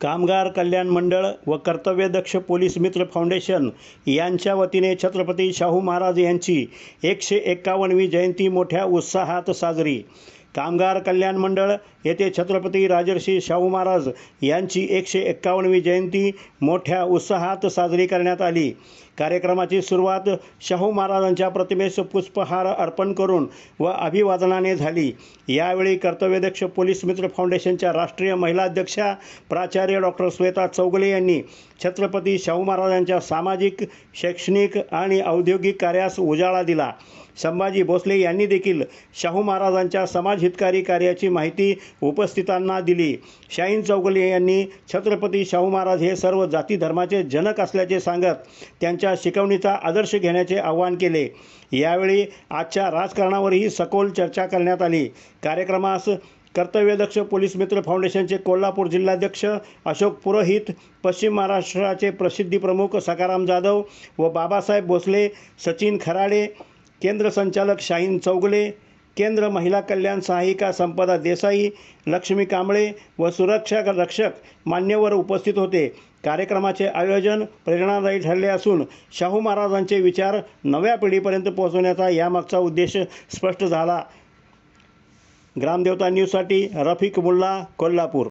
कामगार कल्याण मंडळ व कर्तव्यदक्ष पोलीस मित्र फाउंडेशन यांच्या वतीने छत्रपती शाहू महाराज यांची एकशे एक्कावन्नवी जयंती मोठ्या उत्साहात साजरी. कामगार कल्याण मंडळ येथे छत्रपती राजर्षी शाहू महाराज यांची एकशे एक्कावन्नवी जयंती मोठ्या उत्साहात साजरी करण्यात आली. कार्यक्रमाची सुरुवात शाहू महाराजांच्या प्रतिमेस पुष्पहार अर्पण करून व अभिवादनाने झाली. यावेळी कर्तव्यदक्ष पोलीस मित्र फाउंडेशनच्या राष्ट्रीय महिला अध्यक्षा प्राचार्य डॉक्टर श्वेता चौगले यांनी छत्रपती शाहू महाराजांच्या सामाजिक शैक्षणिक आणि औद्योगिक कार्यास उजाळा दिला. संभाजी भोसले यांनी देखील शाहू महाराजांच्या समाज समाजहितकारी कार्याची माहिती उपस्थितांना दिली. शाहीन चौगले यांनी छत्रपती शाहू महाराज हे सर्व जाती धर्माचे जनक असल्याचे सांगत त्यांच्या शिकवणीचा आदर्श घेण्याचे आवाहन केले. यावेळी आजच्या राजकारणावरही सखोल चर्चा करण्यात आली. कार्यक्रमास कर्तव्यदक्ष पोलीस मित्र फाउंडेशनचे कोल्हापूर जिल्हाध्यक्ष अशोक पुरोहित पश्चिम महाराष्ट्राचे प्रसिद्धी प्रमुख सखाराम जाधव व बाबासाहेब भोसले सचिन खराडे केंद्र संचालक शाहीन चौगले केंद्र महिला कल्याण सहायिका संपदा देसाई लक्ष्मी कांबळे व सुरक्षा रक्षक मान्यवर उपस्थित होते. कार्यक्रमाचे आयोजन प्रेरणादायी ठरले असून शाहू महाराजांचे विचार नव्या पिढीपर्यंत पोहोचवण्याचा यामागचा उद्देश स्पष्ट झाला. ग्रामदेवता न्यूजसाठी रफिक मुल्ला कोल्हापूर.